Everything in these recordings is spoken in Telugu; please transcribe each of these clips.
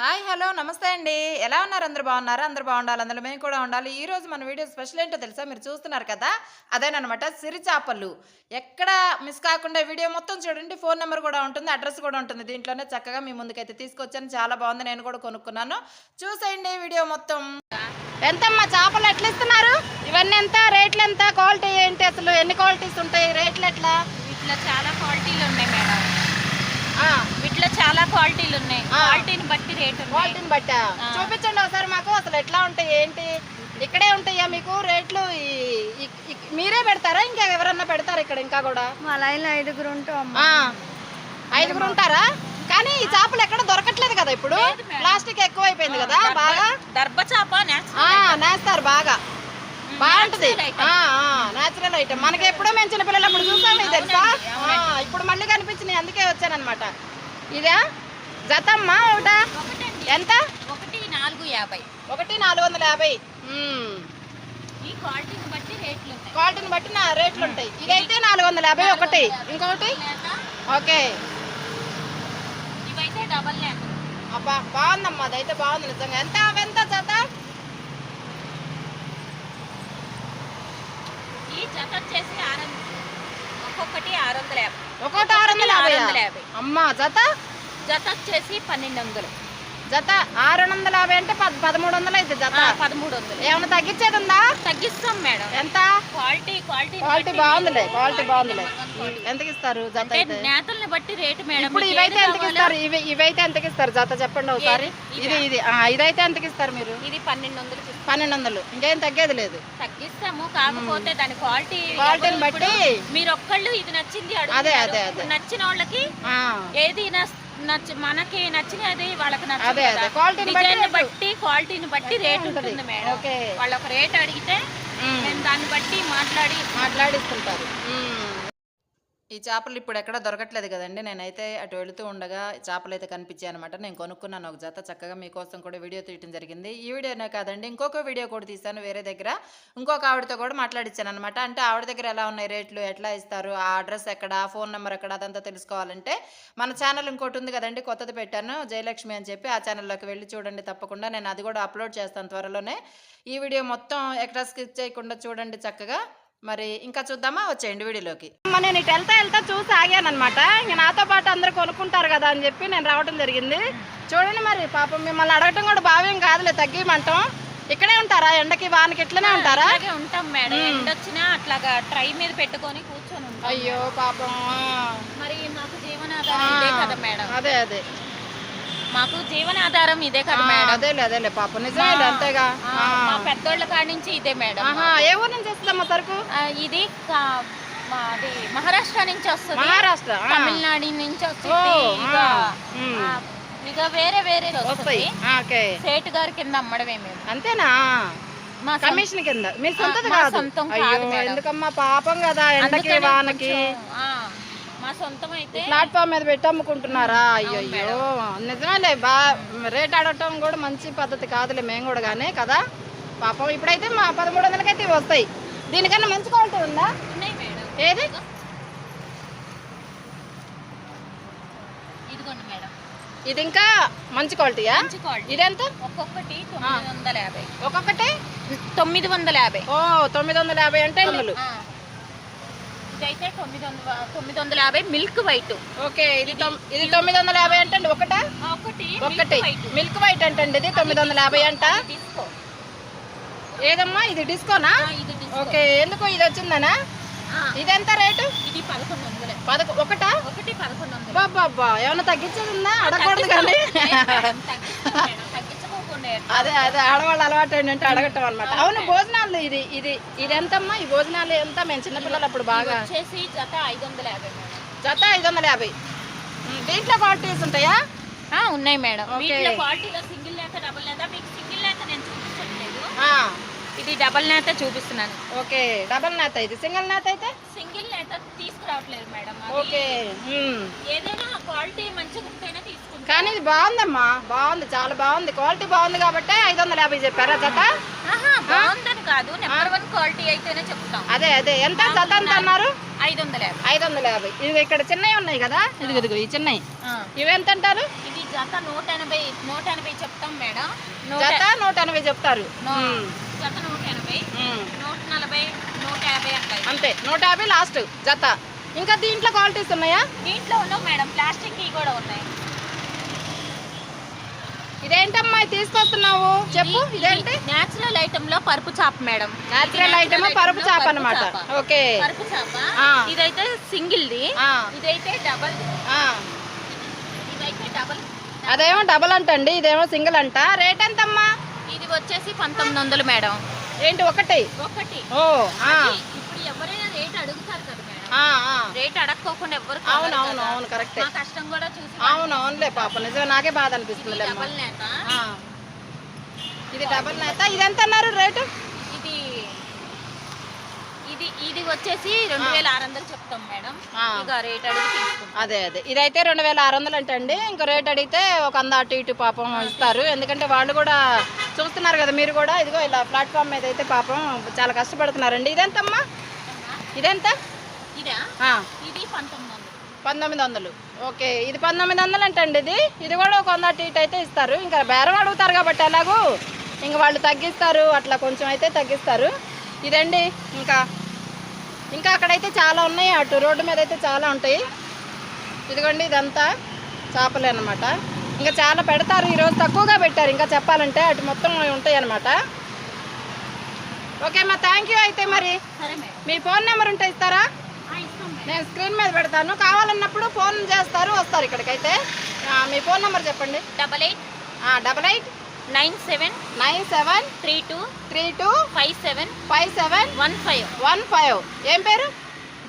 హాయ్ హలో నమస్తే అండి. ఎలా ఉన్నారు? అందరూ బాగున్నారా? అందరూ బాగుండాలి. అందులో మేము కూడా ఉండాలి. ఈ రోజు మన వీడియో స్పెషల్ ఏంటో తెలుసా? మీరు చూస్తున్నారు కదా? అదేనమాట సిరి చేపలు ఎక్కడ మిస్ కాకుండా వీడియో మొత్తం చూడండి. ఫోన్ నెంబర్ కూడా ఉంటుంది అడ్రస్ కూడా ఉంటుంది. దీంట్లోనే చక్కగా మీ ముందుకైతే తీసుకొచ్చాను. చాలా బాగుంది. నేను కూడా కొనుక్కున్నాను. చూసేయండి వీడియో మొత్తం. ఎంతమ్మా చేపలు ఎట్లా ఇస్తున్నారు? ఇవన్నీ ఎంత? రేట్లు ఎంత? క్వాలిటీ ఏంటి అసలు? ఎన్ని క్వాలిటీస్ ఉంటాయి? రేట్లు ఎట్లా? వీటిలో చాలా క్వాలిటీలు ఉన్నాయి మేడం. ఆ, వీటిలో చాలా క్వాలిటీలు ఉన్నాయి. క్వాలిటీని బట్టి రేట్ క్వాలిటీని బట్టా. చూపించండి ఒకసారి మాకు అసలు ఎట్లా ఉంటాయి ఏంటి? ఇక్కడే ఉంటాయా మీకు రేట్లు? మీరే పెడతారా? ఇంకా ఎవరన్నా పెడతారా ఇక్కడ ఇంకా కూడా? మా లైన్లో ఐదుగురు ఉంటాం ఆ, ఐదుగురు ఉంటారా? కానీ ఈ చేపలు ఎక్కడ దొరకట్లేదు కదా ఇప్పుడు. ప్లాస్టిక్ ఎక్కువైపోయింది కదా బాగా? దర్భ చేప ఆ, నేస్తారు బాగా. బాగుంటది. నేచురల్ ఐటమ్ మనకి ఎప్పుడో మేము చిన్నపిల్లలు అప్పుడు చూసాము ఇది తెలుసా? ఇప్పుడు మళ్ళీ కనిపించినాయి అందుకే వచ్చానమాట ఇదా? జతమ్మా ఒకటా? ఎంత? ఒకటి నాలుగు యాభై. ఒకటి నాలుగు వందల యాభై. క్వాలిటీని బట్టి రేట్లు క్వాలిటీని బట్టి నా రేట్లు ఉంటాయి. ఇదైతే నాలుగు వందల యాభై ఒకటి. ఇంకొకటి? ఓకే. ఇవైతే డబల్ అబ్బా బాగుందమ్మా అదైతే బాగుంది నిజంగా. ఎంత ఎంత జత? ఈ జత వచ్చేసి ఆరు. ఒక్కొక్కటి ఆరు వందల యాభై. ఒక్కొక్కటి ఆరు వందల యాభై. అమ్మా జత? జత వచ్చేసి పన్నెండు వందలు. జత ఆరు వందల యాభై అంటే పద్ పదమూడు వందలు అయితే జత. పదమూడు వందలు ఏమైనా తగ్గించేది ఉందా? తగ్గిస్తాం మేడం. ఎంత? క్వాలిటీ క్వాలిటీ క్వాలిటీ బాగుందిలే క్వాలిటీ బాగుందిలే. ఎంతకి ఇస్తారు జత నేతల్ని బట్టి రేటు మేడం. ఇప్పుడు ఇవైతే ఎంతకి ఇస్తారు? ఇవి ఇవైతే ఎంతకి ఇస్తారు జత చెప్పండి ఒకసారి? ఇది? ఇది ఇదైతే ఎంతకి ఇస్తారు మీరు? ఇది పన్నెండు వందలు. పన్నెండు వందలు ఇంకేం తగ్గేది లేదు. తగ్గిస్తాము కాకపోతే దాని క్వాలిటీ క్వాలిటీని బట్టి మీరు ఒక్కళ్ళు ఇది నచ్చింది అదే. అదే, అదే. నచ్చిన వాళ్ళకి ఏది నచ్- నచ్చ మనకి నచ్చినది వాళ్ళకి అదే, బట్టి డిజైన్ రేటు. బట్టి క్వాలిటీని బట్టి రేట్ ఉంటది. ఉంటుంది మేడం ఓకే. వాళ్ళు ఒక రేట్ అడిగితే. మేము దాన్ని బట్టి మాట్లాడి మాట్లాడిస్తుంటారు ఈ చేపలు ఇప్పుడు ఎక్కడ దొరకట్లేదు కదండి. నేనైతే అటు వెళుతూ ఉండగా చేపలు అయితే కనిపించాయి అనమాట నేను కొనుక్కున్నాను ఒక జత చక్కగా మీకోసం కూడా వీడియో తీయటం జరిగింది. ఈ వీడియోనే కాదండి ఇంకొక వీడియో కూడా తీశాను వేరే దగ్గర. ఇంకొక ఆవిడతో కూడా మాట్లాడించాను అనమాట అంటే ఆవిడ దగ్గర ఎలా ఉన్నాయి రేట్లు ఎట్లా ఇస్తారు ఆ అడ్రస్ ఎక్కడ ఫోన్ నెంబర్ ఎక్కడ అదంతా తెలుసుకోవాలంటే మన ఛానల్ ఇంకోటి ఉంది కదండి కొత్తది పెట్టాను జయలక్ష్మి అని చెప్పి ఆ ఛానల్లోకి వెళ్ళి చూడండి తప్పకుండా. నేను అది కూడా అప్లోడ్ చేస్తాను త్వరలోనే. ఈ వీడియో మొత్తం ఎక్కడ స్కిప్ చేయకుండా చూడండి చక్కగా. మరి ఇంకా చూద్దామా? వచ్చేయండి వీడియోలోకి. నేను ఇటు వెళ్తా వెళ్తా చూసి ఆగాను అనమాట ఇంక నాతో పాటు అందరూ కొనుక్కుంటారు కదా అని చెప్పి నేను రావడం జరిగింది. చూడండి మరి పాపం మిమ్మల్ని అడగటం కూడా భావ్యం కాదులే తగ్గిమంటాం. ఇక్కడే ఉంటారా? ఎండకి వానకి ఇట్లనే ఉంటారా? ఉంటాం మేడం. ఎండొచ్చినా అట్లాగా ట్రై మీద పెట్టుకొని కూర్చొని ఉంటాం అయ్యో పాపం. మరి మాకు జీవనాధారం కదా మేడం. అదే అదే. మాకు జీవనాధారం ఇదే కదా మేడం. అదేలే అదేలే. పాపం నిజమే అంతేగా. మా పెద్దోళ్ళ కాడి నుంచి ఇదే మేడం. ఏ ఊరు నుంచి వస్తుందమ్మా సరుకు ఇది మహారాష్ట్ర నుంచి వస్తుంది. మహారాష్ట్ర. తమిళనాడు నుంచి వస్తుంది. ఇక వేరే వేరే వస్తాయి. సేటు గారి కింద అమ్మడమే మేము. అంతేనా? మా కమిషన్ కింద. మీ సొంతది కాదు. ఎందుకమ్మా పాపం కదా ఎండకి వానకి? మా సొంతం అయితే ప్లాట్ఫామ్ మీద పెట్టి అమ్ముకుంటున్నారా? అయ్యో నిజమేలే బా రేట్ ఆడటం కూడా మంచి పద్ధతి కాదులే మేము కూడా కానీ కదా? పాపం ఇప్పుడైతే మా పదమూడు వందలకైతే వస్తాయి. దీనికన్నా మంచి క్వాలిటీ ఉందా? ఏది? ఇది ఇంకా మంచి క్వాలిటీయా? ఇదెంత ఒక్కొక్కటి తొమ్మిది వందల యాభై. ఒక్కొక్కటి? తొమ్మిది వందల యాభై. ఓ తొమ్మిది వందల యాభై అంటే. ఇదైతే తొమ్మిది వందల తొమ్మిది వందల యాభై మిల్క్ వైట్ ఓకే ఇది తొమ్- ఇది తొమ్మిది వందల యాభై అంటే ఒకటా? ఒకటి ఒకటి. మిల్క్ వైట్ అంటండి ఇది తొమ్మిది వందల యాభై అంట? ఏదమ్మా ఇది డిస్కోనా. ఓకే ఎందుకు ఇది వచ్చిందనా? ఆ, ఇది ఎంత రేటు? ఇది పదకొండు వందలే పదకొ ఒకటా? ఒకటి పదకొండు వందలు బాబా ఏమైనా తగ్గించేది ఉందా? అడగకూడదు కానీ. అదే అదే ఆడవాళ్ళు అలవాటు ఏంటంటే అడగటం అనమాట అవును భోజనాలు ఇది ఇది ఇది ఎంతమ్మా? ఈ భోజనాలు ఎంత? మేము చిన్నపిల్లలు అప్పుడు బాగా వచ్చేసి జత ఐదు వందల యాభై. జత ఐదు వందల యాభై దీంట్లో క్వాలిటీస్ ఉంటాయా? ఉన్నాయి మేడం. ఓకే. వీటిలో క్వాలిటీలో సింగిల్ డబుల్ మీకు సింగిల్ నేను చూపించట్లేదు. ఇది డబుల్ నేత చూపిస్తున్నాను. ఓకే డబల్ నేత ఇది. సింగిల్ నేత అయితే? సింగిల్ నేత తీసుకురావట్లేదు మేడం. ఓకే. ఏదైనా క్వాలిటీ మంచిగా ఉంటేనే కానీ ఇది బాగుందమ్మా. బాగుంది చాలా బాగుంది. క్వాలిటీ బాగుంది కాబట్టి ఐదు వందల యాభై చెప్పారా జత? బాగుందని కాదు. నెంబర్ వన్ క్వాలిటీ అయితేనే చెప్తాం. అదే అదే. ఎంత జత ఎంత అన్నారు? ఐదు వందల యాభై. ఐదు వందల యాభై. ఇది ఇక్కడ చిన్నవి ఉన్నాయి కదా? ఇదిగో ఇదిగో ఈ చిన్నవి ఆ. ఇవి ఎంత అంటారు? ఇది జత నూట ఎనభై నూట ఎనభై చెప్తాం మేడం. జత నూట ఎనభై చెప్తారు. జత నూట ఎనభై. నూట నలభై నూట యాభై. అంతే. నూట యాభై లాస్ట్ జత. ఇంకా దీంట్లో క్వాలిటీస్ ఉన్నాయా? దీంట్లో ఉండవు మేడం. ప్లాస్టిక్ కూడా ఉన్నాయి. ఇదేంటమ్మా ఇది తీసుకొస్తున్నావు? చెప్పు ఇదేంటి? నేచురల్ ఐటమ్లో పరుపు చాప మేడం. నేచురల్ ఐటమ్ పరుపు చేప అన్నమాట. ఓకే. పరుపు చాప. ఇదైతే సింగిల్ ది ఇదైతే డబల్. ఇదైతే డబల్ అదేమో డబల్ అంటండి ఇదేమో సింగిల్ అంట. రేట్ ఎంతమ్మా? ఇది వచ్చేసి పంతొమ్మిది వందలు మేడం. ఏంటి ఒకటి? ఒకటి. ఓ ఇప్పుడు ఎవరైనా రేట్ అడుగుతారు కదా. రేట్ అడగకోకుండా ఎవరు అవును అవును అవును కరెక్టే. కష్టం కూడా చూసి అవును అవునులే పాప. నిజమే నాకే బాధ అనిపిస్తుంది డబల్ నేత ఇది డబల్ నేత ఇది ఎంత అన్నారు రేటు? ఇది ఇది ఇది వచ్చేసి రెండు వేల ఆరు వందలు చెప్తాం మేడం. ఇక రేట్ అడిగి అదే అదే. ఇదైతే రెండు వేల ఆరు వందలు అంటండి. ఇంకో రేట్ అడిగితే ఒక వంద అటు ఇటు పాపం ఇస్తారు. ఎందుకంటే వాళ్ళు కూడా చూస్తున్నారు కదా మీరు కూడా. ఇదిగో ఇలా ప్లాట్ఫామ్ మీద అయితే పాపం చాలా కష్టపడుతున్నారండి. ఇదెంతమ్మా? ఇదెంత? పంతొమ్మిది వందలు. ఓకే ఇది పంతొమ్మిది వందలు అంటండి ఇది. ఇది కూడా ఒక వంద అటు ఇటు అయితే ఇస్తారు. ఇంకా బేరం అడుగుతారు కాబట్టి ఎలాగూ ఇంకా వాళ్ళు తగ్గిస్తారు అట్లా కొంచెం అయితే తగ్గిస్తారు. ఇదండి ఇంకా. ఇంకా అక్కడైతే చాలా ఉన్నాయి అటు రోడ్డు మీద అయితే చాలా ఉంటాయి. ఇదిగోండి ఇదంతా చేపలే అనమాట ఇంకా చాలా పెడతారు ఈరోజు తక్కువగా పెట్టారు. ఇంకా చెప్పాలంటే అటు మొత్తం ఉంటాయి అనమాట ఓకే అమ్మా థ్యాంక్ యూ అయితే మరి. మీ ఫోన్ నెంబర్ ఉంటే ఇస్తారా? నేను స్క్రీన్ మీద పెడతాను. కావాలన్నప్పుడు ఫోన్ చేస్తారు వస్తారు ఇక్కడికైతే. మీ ఫోన్ నెంబర్ చెప్పండి. Double eight double eight nine seven nine seven three two three two five seven five seven one five one five. ఏం పేరు?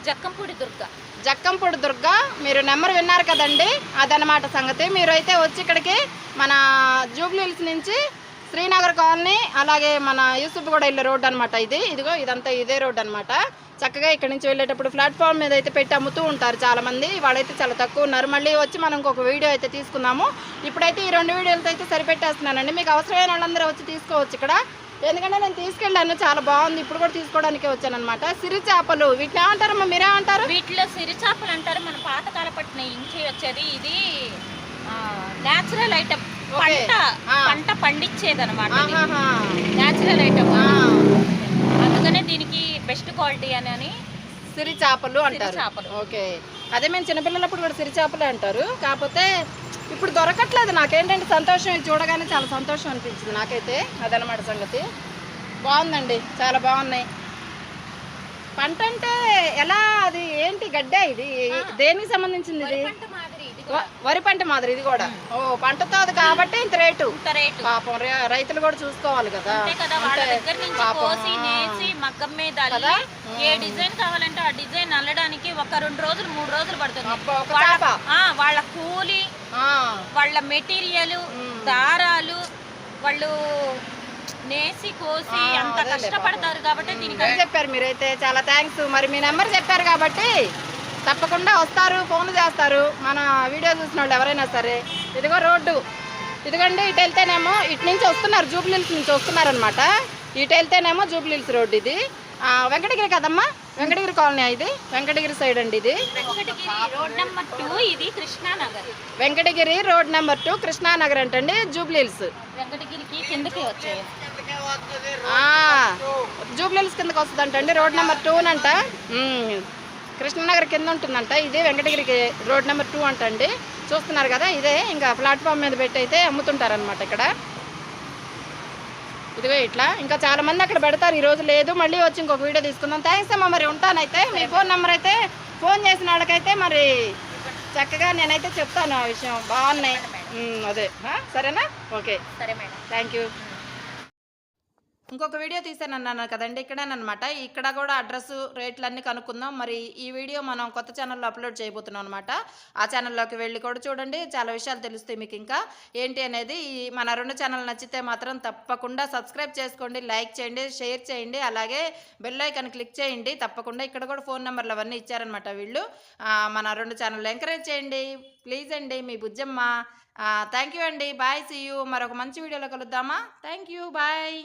జక్కంపూడి దుర్గ. జక్కంపూడి దుర్గా. మీరు నెంబర్ విన్నారు కదండి. అదనమాట సంగతి. మీరు అయితే వచ్చి ఇక్కడికి మన జూబ్లీ హిల్స్ నుంచి శ్రీనగర్ కాలనీ అలాగే మన యూసుఫ్ కూడా వెళ్ళే రోడ్ అనమాట ఇది. ఇదిగో ఇదంతా ఇదే రోడ్ అనమాట చక్కగా ఇక్కడ నుంచి వెళ్ళేటప్పుడు ప్లాట్ఫామ్ మీద అయితే పెట్టి అమ్ముతూ ఉంటారు చాలామంది. వాళ్ళైతే చాలా తక్కువ ఉన్నారు. మళ్ళీ వచ్చి మనం ఇంకొక వీడియో అయితే తీసుకుందాము. ఇప్పుడైతే ఈ రెండు వీడియోలతో అయితే సరిపెట్టేస్తున్నానండి. మీకు అవసరమైన వాళ్ళందరూ వచ్చి తీసుకోవచ్చు ఇక్కడ. ఎందుకంటే నేను తీసుకెళ్ళాను. చాలా బాగుంది. ఇప్పుడు కూడా తీసుకోవడానికి వచ్చాను అనమాట సిరి చేపలు వీటిని ఏమంటారు మీరే అంటారు? వీటిలో సిరి చేపలు అంటారు. మన పాతకాల పట్టిన ఇంచి వచ్చేది. ఇది నేచురల్ ఐటమ్ పంట. పంట పండించేది అనమాట. నేచురల్ ఐటమ్ అందుకనే దీనికి బెస్ట్ క్వాలిటీ అని అని సిరి చేపలు అంటారు. చేపలు. ఓకే. అదే మేము చిన్నపిల్లలప్పుడు కూడా సిరి చేపలే అంటారు. కాకపోతే ఇప్పుడు దొరకట్లేదు నాకేంటంటే సంతోషం చూడగానే చాలా సంతోషం అనిపించింది నాకైతే. అదనమాట సంగతి. బాగుందండి. చాలా బాగున్నాయి. పంట అంటే ఎలా అది ఏంటి గడ్డ ఇది? దేనికి సంబంధించింది ఇది? వరి పంట మాదిరి ఇది కూడా. ఓ పంటతో అది కాబట్టి ఇంత రేటు. ఇంత రేటు. పాపం రైతులు కూడా చూసుకోవాలి కదా. మగ్గం మీద? ఏ డిజైన్ కావాలంటే ఆ డిజైన్ అల్లడానికి ఒక రెండు రోజులు మూడు రోజులు పడుతుంది. వాళ్ళ కూలి వాళ్ళ మెటీరియల్ దారాలు వాళ్ళు నేసి కోసి అంత కష్టపడతారు కాబట్టి దీనికి చెప్పారు మీరైతే? చాలా థ్యాంక్స్ మరి మీ నెంబర్ చెప్పారు కాబట్టి తప్పకుండా వస్తారు ఫోన్ చేస్తారు. మన వీడియో చూసిన వాళ్ళు ఎవరైనా సరే. ఇదిగో రోడ్డు. ఇదిగోండి ఇటు వెళ్తేనేమో ఇటు నుంచి వస్తున్నారు జూబ్లీహిల్స్ నుంచి వస్తున్నారు అనమాట ఇటు వెళ్తేనేమో జూబ్లీహిల్స్ రోడ్డు ఇది. వెంకటగిరి కదమ్మా? వెంకటగిరి కాలనీ ఇది. వెంకటగిరి సైడ్ అండి ఇది. వెంకటగిరి రోడ్ నెంబర్ టూ ఇది Krishnanagar. Venkatagiri road number two Krishnanagar అంటండి జూబ్లీహిల్స్ వెంకటగిరికి కిందకి కిందకి వస్తుందంటండి రోడ్ నెంబర్ టూ అంట ఉమ్, కృష్ణనగర్ కింద ఉంటుందంట. ఇది వెంకటగిరికి రోడ్ నెంబర్ టూ అంట అండి చూస్తున్నారు కదా ఇదే ఇంకా ప్లాట్ఫామ్ మీద పెట్టి అయితే అమ్ముతుంటారనమాట ఇక్కడ. ఇదిగో ఇట్లా. ఇంకా చాలా మంది అక్కడ పెడతారు ఈ రోజు లేదు మళ్ళీ వచ్చి ఇంకొక వీడియో తీసుకుందాం. థ్యాంక్స్ అమ్మా మరి ఉంటానైతే. మీ ఫోన్ నెంబర్ అయితే ఫోన్ చేసిన వాళ్ళకైతే మరి చక్కగా నేనైతే చెప్తాను ఆ విషయం. బాగున్నాయి. అదే. సరేనా? ఓకే. సరే మేడం. Thank you. ఇంకొక వీడియో తీసాను అన్నాను కదండి ఇక్కడేనమాట ఇక్కడ కూడా అడ్రస్ రేట్లు అన్నీ కనుక్కుందాం. మరి ఈ వీడియో మనం కొత్త ఛానల్లో అప్లోడ్ చేయబోతున్నాం అనమాట ఆ ఛానల్లోకి వెళ్ళి కూడా చూడండి చాలా విషయాలు తెలుస్తాయి మీకు ఇంకా. ఏంటి అనేది ఈ మన రెండు ఛానల్ నచ్చితే మాత్రం తప్పకుండా సబ్స్క్రైబ్ చేసుకోండి లైక్ చేయండి షేర్ చేయండి అలాగే బెల్ ఐకాన్ క్లిక్ చేయండి. తప్పకుండా ఇక్కడ కూడా ఫోన్ నెంబర్లు అవన్నీ ఇచ్చారనమాట వీళ్ళు. మన రెండు ఛానల్ ఎంకరేజ్ చేయండి. ప్లీజ్ అండి మీ బుజ్జమ్మ. థ్యాంక్ యూ అండి. Bye see you. మరొక మంచి వీడియోలో కలుద్దామా? Thank you bye.